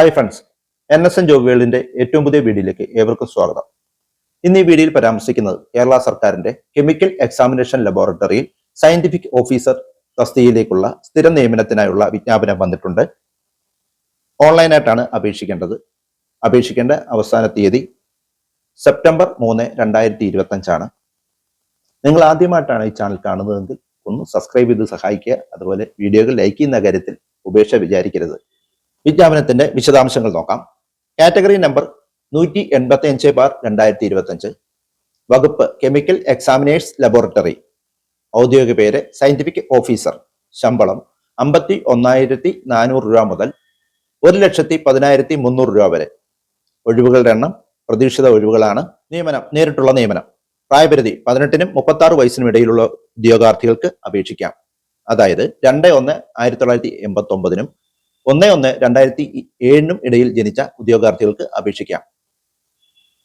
Hi friends N S N job വേൾഡിന്റെ ഏറ്റവും പുതിയ വീഡിയോയിലേക്ക് ഏവർക്കും സ്വാഗതം. ഇന്ന് ഈ വീഡിയോയിൽ പരാമർശിക്കുന്നത് കേരള സർക്കാരിന്റെ കെമിക്കൽ എക്സാമിനേഷൻ ലബോറട്ടറിയിൽ സയന്റിഫിക് ഓഫീസർ തസ്തികയിലേക്കുള്ള സ്ഥിര നിയമനത്തിനായുള്ള വിജ്ഞാപനം വന്നിട്ടുണ്ട്. ഓൺലൈനായിട്ടാണ് അപേക്ഷിക്കേണ്ടത്. അപേക്ഷിക്കേണ്ട അവസാന തീയതി സെപ്റ്റംബർ മൂന്ന് രണ്ടായിരത്തി ഇരുപത്തി അഞ്ചാണ് നിങ്ങൾ ആദ്യമായിട്ടാണ് ഈ ചാനൽ കാണുന്നതെങ്കിൽ ഒന്ന് സബ്സ്ക്രൈബ് ചെയ്ത് സഹായിക്കുക. അതുപോലെ വീഡിയോകൾ ലൈക്ക് ചെയ്യുന്ന കാര്യത്തിൽ ഉപേക്ഷ വിചാരിക്കരുത്. വിജ്ഞാപനത്തിന്റെ വിശദാംശങ്ങൾ നോക്കാം. കാറ്റഗറി നമ്പർ നൂറ്റി എൺപത്തി അഞ്ച് ബാർ രണ്ടായിരത്തി ഇരുപത്തി അഞ്ച് വകുപ്പ് കെമിക്കൽ എക്സാമിനേഴ്സ് ലബോറട്ടറി. ഔദ്യോഗിക പേര് സയന്റിഫിക് ഓഫീസർ. ശമ്പളം അമ്പത്തി ഒന്നായിരത്തി നാനൂറ് രൂപ മുതൽ ഒരു ലക്ഷത്തി പതിനായിരത്തി മുന്നൂറ് രൂപ വരെ. ഒഴിവുകളുടെ എണ്ണം പ്രതീക്ഷിത ഒഴിവുകളാണ് നിയമനം നേരിട്ടുള്ള നിയമനം. പ്രായപരിധി പതിനെട്ടിനും മുപ്പത്തി ആറ് വയസ്സിനും ഇടയിലുള്ള ഉദ്യോഗാർത്ഥികൾക്ക് അപേക്ഷിക്കാം. അതായത് രണ്ട് ഒന്ന് ആയിരത്തി തൊള്ളായിരത്തി എൺപത്തി ഒമ്പതിനും ഒന്ന് ഒന്ന് രണ്ടായിരത്തി ഏഴിനും ഇടയിൽ ജനിച്ച ഉദ്യോഗാർത്ഥികൾക്ക് അപേക്ഷിക്കാം.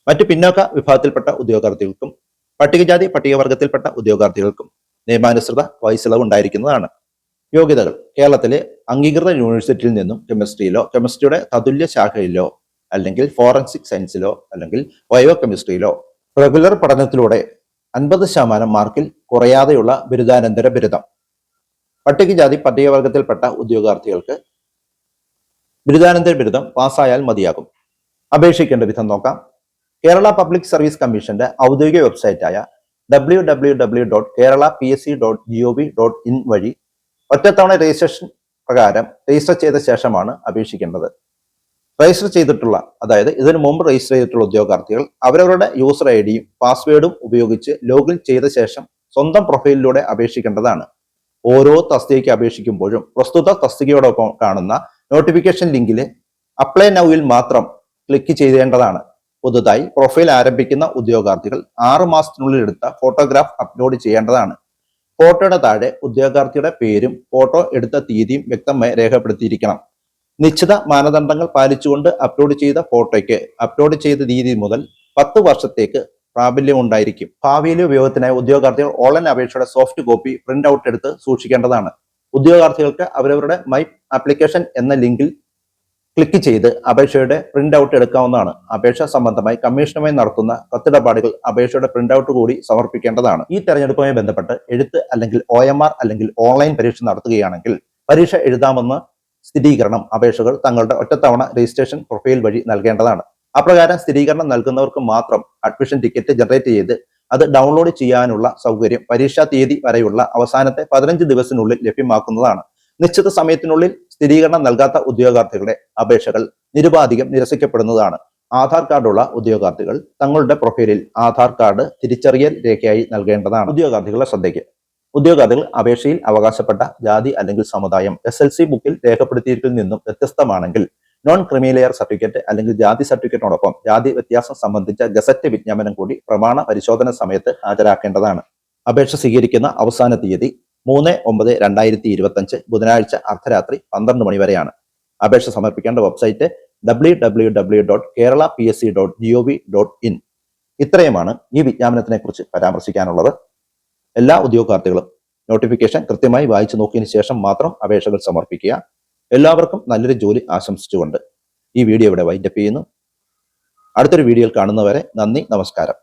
മറ്റു പിന്നോക്ക വിഭാഗത്തിൽപ്പെട്ട ഉദ്യോഗാർത്ഥികൾക്കും പട്ടികജാതി പട്ടികവർഗത്തിൽപ്പെട്ട ഉദ്യോഗാർത്ഥികൾക്കും നിയമാനുസൃത വയസ്സിളവ് ഉണ്ടായിരിക്കുന്നതാണ്. യോഗ്യതകൾ. കേരളത്തിലെ അംഗീകൃത യൂണിവേഴ്സിറ്റിയിൽ നിന്നും കെമിസ്ട്രിയിലോ കെമിസ്ട്രിയുടെ തതുല്യ ശാഖയിലോ അല്ലെങ്കിൽ ഫോറൻസിക് സയൻസിലോ അല്ലെങ്കിൽ ബയോ കെമിസ്ട്രിയിലോ റെഗുലർ പഠനത്തിലൂടെ അൻപത് ശതമാനം മാർക്കിൽ കുറയാതെയുള്ള ബിരുദാനന്തര ബിരുദം. പട്ടികജാതി പട്ടികവർഗത്തിൽപ്പെട്ട ഉദ്യോഗാർത്ഥികൾക്ക് ബിരുദാനന്തര ബിരുദം പാസ്സായാൽ മതിയാകും. അപേക്ഷിക്കേണ്ട വിധം നോക്കാം. കേരള പബ്ലിക് സർവീസ് കമ്മീഷന്റെ ഔദ്യോഗിക വെബ്സൈറ്റായ W W W dot Kerala P S C dot G O V dot in വഴി ഒറ്റത്തവണ രജിസ്ട്രേഷൻ പ്രകാരം രജിസ്റ്റർ ചെയ്ത ശേഷമാണ് അപേക്ഷിക്കേണ്ടത്. രജിസ്റ്റർ ചെയ്തിട്ടുള്ള അതായത് ഇതിനു മുമ്പ് രജിസ്റ്റർ ചെയ്തിട്ടുള്ള ഉദ്യോഗാർത്ഥികൾ അവരവരുടെ യൂസർ ഐ ഡിയും പാസ്വേഡും ഉപയോഗിച്ച് ലോഗിൻ ചെയ്ത ശേഷം സ്വന്തം പ്രൊഫൈലിലൂടെ അപേക്ഷിക്കേണ്ടതാണ്. ഓരോ തസ്തികയ്ക്ക് അപേക്ഷിക്കുമ്പോഴും പ്രസ്തുത തസ്തികയോടൊപ്പം കാണുന്ന നോട്ടിഫിക്കേഷൻ ലിങ്കിൽ അപ്ലൈ നൗവിൽ മാത്രം ക്ലിക്ക് ചെയ്യേണ്ടതാണ് പുതുതായി പ്രൊഫൈൽ ആരംഭിക്കുന്ന ഉദ്യോഗാർത്ഥികൾ ആറ് മാസത്തിനുള്ളിൽ എടുത്ത ഫോട്ടോഗ്രാഫ് അപ്ലോഡ് ചെയ്യേണ്ടതാണ്. ഫോട്ടോയുടെ താഴെ ഉദ്യോഗാർത്ഥിയുടെ പേരും ഫോട്ടോ എടുത്ത തീയതിയും വ്യക്തമായി രേഖപ്പെടുത്തിയിരിക്കണം. നിശ്ചിത മാനദണ്ഡങ്ങൾ പാലിച്ചുകൊണ്ട് അപ്ലോഡ് ചെയ്ത ഫോട്ടോയ്ക്ക് അപ്ലോഡ് ചെയ്ത തീയതി മുതൽ പത്ത് വർഷത്തേക്ക് പ്രാബല്യം ഉണ്ടായിരിക്കും. ഭാവിയിലെ ഉപയോഗത്തിനായി ഉദ്യോഗാർത്ഥികൾ ഓൺലൈൻ അപേക്ഷയുടെ സോഫ്റ്റ് കോപ്പി പ്രിന്റ് ഔട്ട് എടുത്ത് സൂക്ഷിക്കേണ്ടതാണ്. ഉദ്യോഗാർത്ഥികൾക്ക് അവരവരുടെ മൈ ആപ്ലിക്കേഷൻ എന്ന ലിങ്കിൽ ക്ലിക്ക് ചെയ്ത് അപേക്ഷയുടെ പ്രിന്റ് ഔട്ട് എടുക്കാവുന്നതാണ്. അപേക്ഷ സംബന്ധമായി കമ്മീഷനുമായി നടത്തുന്ന കത്തിടപാടുകൾ അപേക്ഷയുടെ പ്രിന്റ് ഔട്ട് കൂടി സമർപ്പിക്കേണ്ടതാണ്. ഈ തെരഞ്ഞെടുപ്പുമായി ബന്ധപ്പെട്ട് എഴുത്ത് അല്ലെങ്കിൽ ഒ അല്ലെങ്കിൽ ഓൺലൈൻ പരീക്ഷ നടത്തുകയാണെങ്കിൽ പരീക്ഷ എഴുതാമെന്ന സ്ഥിരീകരണം അപേക്ഷകൾ തങ്ങളുടെ ഒറ്റത്തവണ രജിസ്ട്രേഷൻ പ്രൊഫൈൽ വഴി നൽകേണ്ടതാണ്. അപ്രകാരം സ്ഥിരീകരണം നൽകുന്നവർക്ക് മാത്രം അഡ്മിഷൻ ടിക്കറ്റ് ജനറേറ്റ് ചെയ്ത് അത് ഡൗൺലോഡ് ചെയ്യാനുള്ള സൗകര്യം പരീക്ഷാ തീയതി വരെയുള്ള അവസാനത്തെ പതിനഞ്ച് ദിവസത്തിനുള്ളിൽ ലഭ്യമാക്കുന്നതാണ്. നിശ്ചിത സമയത്തിനുള്ളിൽ സ്ഥിരീകരണം നൽകാത്ത ഉദ്യോഗാർത്ഥികളുടെ അപേക്ഷകൾ നിരുപാധികം നിരസിക്കപ്പെടുന്നതാണ്. ആധാർ കാർഡുള്ള ഉദ്യോഗാർത്ഥികൾ തങ്ങളുടെ പ്രൊഫൈലിൽ ആധാർ കാർഡ് തിരിച്ചറിയൽ രേഖയായി നൽകേണ്ടതാണ് ഉദ്യോഗാർത്ഥികളുടെ ശ്രദ്ധയ്ക്ക്. ഉദ്യോഗാർത്ഥികൾ അപേക്ഷയിൽ അവകാശപ്പെട്ട ജാതി അല്ലെങ്കിൽ സമുദായം എസ് എൽ സി ബുക്കിൽ രേഖപ്പെടുത്തിയിരിക്കുന്നതിൽ നിന്നും വ്യത്യസ്തമാണെങ്കിൽ നോൺ ക്രിമിലെയർ സർട്ടിഫിക്കറ്റ് അല്ലെങ്കിൽ ജാതി സർട്ടിഫിക്കറ്റിനോടൊപ്പം ജാതി വ്യത്യാസം സംബന്ധിച്ച ഗസറ്റ് വിജ്ഞാപനം കൂടി പ്രമാണ പരിശോധന സമയത്ത് ഹാജരാക്കേണ്ടതാണ്. അപേക്ഷ സ്വീകരിക്കുന്ന അവസാന തീയതി മൂന്ന് ഒമ്പത് രണ്ടായിരത്തി ഇരുപത്തി അഞ്ച് ബുധനാഴ്ച അർദ്ധരാത്രി പന്ത്രണ്ട് മണി വരെയാണ്. അപേക്ഷ സമർപ്പിക്കേണ്ട website W W W dot Kerala P S C dot G O V dot in ഇത്രയുമാണ് ഈ വിജ്ഞാപനത്തിനെ കുറിച്ച് പരാമർശിക്കാനുള്ളത്. എല്ലാ ഉദ്യോഗാർത്ഥികളും നോട്ടിഫിക്കേഷൻ കൃത്യമായി വായിച്ചു നോക്കിയതിനു ശേഷം മാത്രം അപേക്ഷകൾ സമർപ്പിക്കുക. എല്ലാവർക്കും നല്ലൊരു ജോലി ആശംസിച്ചുകൊണ്ട് ഈ വീഡിയോ ഇവിടെ വൈൻഡപ്പ് ചെയ്യുന്നു. അടുത്തൊരു വീഡിയോയിൽ കാണുന്നവരെ നന്ദി നമസ്കാരം.